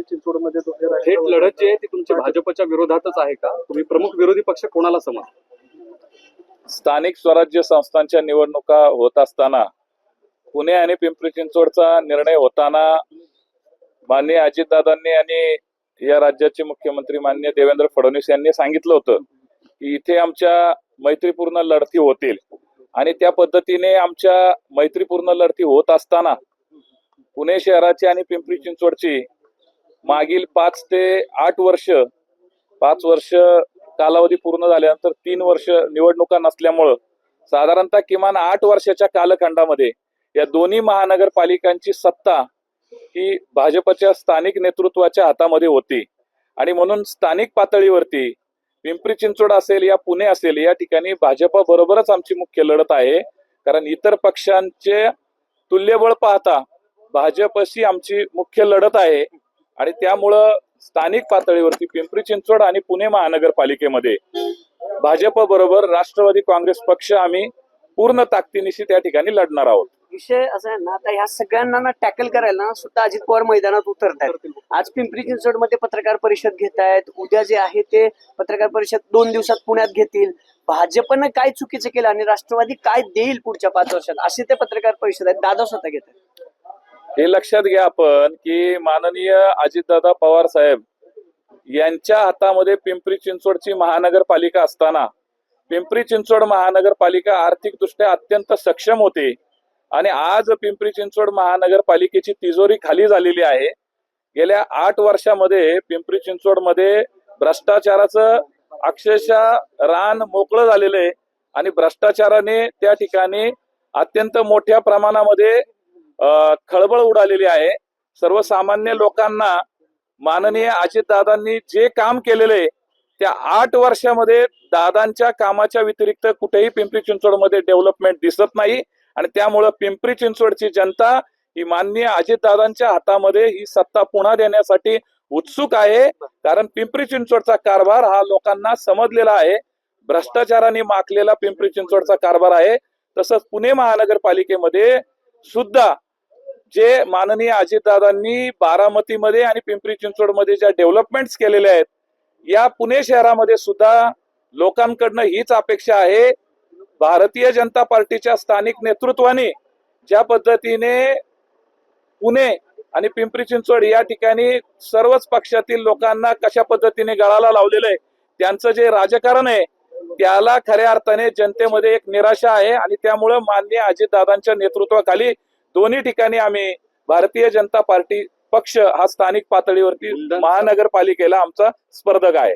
चिंचवडमध्ये दोन्ही थेट राष्ट्रवादी- लढत जी आहे ती तुमची भाजपच्या विरोधातच आहे का? तुम्ही प्रमुख विरोधी पक्ष कोणाला समज स्थानिक स्वराज्य संस्थांच्या निवडणुका होत असताना पुणे आणि पिंपरी चिंचवडचा निर्णय होताना माननीय अजितदादांनी आणि या राज्याचे मुख्यमंत्री माननीय देवेंद्र फडणवीस यांनी सांगितलं होतं की इथे आमच्या मैत्रीपूर्ण लढती होतील. आणि त्या पद्धतीने आमच्या मैत्रीपूर्ण लढती होत असताना पुणे शहराची आणि पिंपरी चिंचवडची मागील पाच ते आठ वर्ष पाच वर्ष कालावधी पूर्ण झाल्यानंतर तीन वर्ष निवडणुका नसल्यामुळं साधारणतः किमान आठ वर्षाच्या कालखंडामध्ये या दोन्ही महानगरपालिकांची सत्ता ही भाजपच्या स्थानिक नेतृत्वाच्या हातामध्ये होती. आणि म्हणून स्थानिक पातळीवरती पिंपरी चिंचवड असेल या पुणे असेल या ठिकाणी भाजप बरोबरच आमची मुख्य लढत आहे. कारण इतर पक्षांचे तुल्यबळ पाहता भाजपशी आमची मुख्य लढत आहे. आणि त्यामुळं स्थानिक पातळीवरती पिंपरी चिंचवड आणि पुणे महानगरपालिकेमध्ये भाजप बरोबर राष्ट्रवादी काँग्रेस पक्ष आम्ही पूर्ण ताकदीनिशी त्या ठिकाणी लढणार आहोत. विषय असा आहे ना आता ह्या सगळ्यांना ना टॅकल करायला ना सुद्धा अजित पवार मैदानात उतरतायत. आज पिंपरी चिंचवडमध्ये पत्रकार परिषद घेत आहेत उद्या जे आहे ते पत्रकार परिषद दोन दिवसात पुण्यात घेतील. भाजपनं काय चुकीचं केलं आणि राष्ट्रवादी काय देईल पुढच्या पाच वर्षात? असे ते पत्रकार परिषद आहेत. दादा स्वतः घेत आहेत हे लक्षात घ्या आपण की माननीय अजितदादा पवार साहेब यांच्या हातामध्ये पिंपरी चिंचवडची महानगरपालिका असताना पिंपरी चिंचवड महानगरपालिका आर्थिकदृष्ट्या अत्यंत सक्षम होती आणि आज पिंपरी चिंचवड महानगरपालिकेची तिजोरी खाली झालेली आहे. गेल्या आठ वर्षामध्ये पिंपरी चिंचवडमध्ये भ्रष्टाचाराचं अक्षरशः रान मोकळं झालेलं आहे आणि भ्रष्टाचाराने त्या ठिकाणी अत्यंत मोठ्या प्रमाणामध्ये खळबळ उडालेली आहे. सर्वसामान्य लोकांना माननीय अजितदादांनी जे काम केलेले त्या आठ वर्षामध्ये दादांच्या कामाच्या व्यतिरिक्त कुठेही पिंपरी चिंचवडमध्ये डेव्हलपमेंट दिसत नाही आणि त्यामुळं पिंपरी चिंचवडची जनता ही माननीय अजितदादांच्या हातामध्ये ही सत्ता पुन्हा देण्यासाठी उत्सुक आहे. कारण पिंपरी चिंचवडचा कारभार हा लोकांना समजलेला आहे. भ्रष्टाचाराने माखलेला पिंपरी चिंचवडचा कारभार आहे. तसंच पुणे महानगरपालिकेमध्ये सुद्धा जे माननीय अजितदादांनी बारामतीमध्ये आणि पिंपरी चिंचवडमध्ये ज्या डेव्हलपमेंट्स केलेल्या आहेत या पुणे शहरामध्ये सुद्धा लोकांकडनं हीच अपेक्षा आहे. भारतीय जनता पार्टीच्या स्थानिक नेतृत्वाने ज्या पद्धतीने पुणे आणि पिंपरी चिंचवड या ठिकाणी सर्वच पक्षातील लोकांना कशा पद्धतीने गळाला लावलेलं आहे त्यांचं जे राजकारण आहे त्याला खऱ्या अर्थाने जनतेमध्ये एक निराशा आहे आणि त्यामुळं माननीय अजितदादांच्या नेतृत्वाखाली दोन्ही ठिकाणी आम्ही भारतीय जनता पार्टी पक्ष हा स्थानिक पातळीवरती महानगरपालिकेला आमचा स्पर्धक आहे.